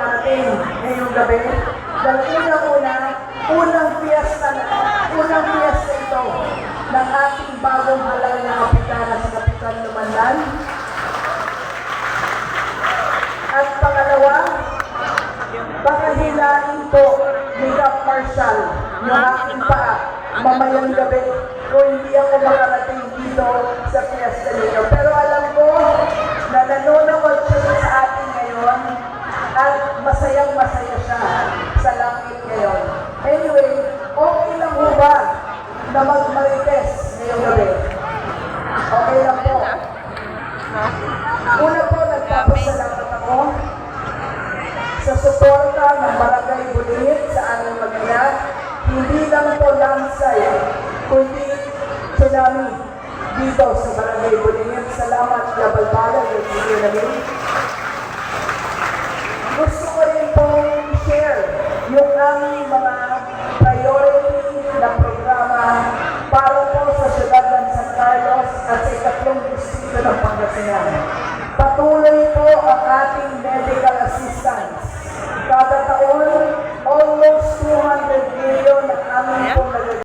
parating ngayong gabi. Dahil unang-una, unang piyesta na, unang piyesta ito ng ating bagong halal na kapitana sa Kapitan Lumandan. At pangalawa, baka hilain po ni Cap Marshall yung aking paa mamayang gabi kung hindi ako makarating dito sa piyesta ninyo. Pero alam ko na nanonood siya sa atin ngayon at masayang masaya siya sa langit ngayon. Anyway, okay lang ho ba na magmarites ngayong gabi? Okay lang po. Una po, nagpapasalamat ako sa suporta ng Barangay Bulit sa aming mag-ina, hindi lang po landslide, kundi tsunami dito sa Barangay Bulit. Salamat, Labalbala, at tsunami. Gusto aming mga priority na programa para po sa siyudad ng San Carlos at sa ikatlong distrito ng Pangasinan. Patuloy po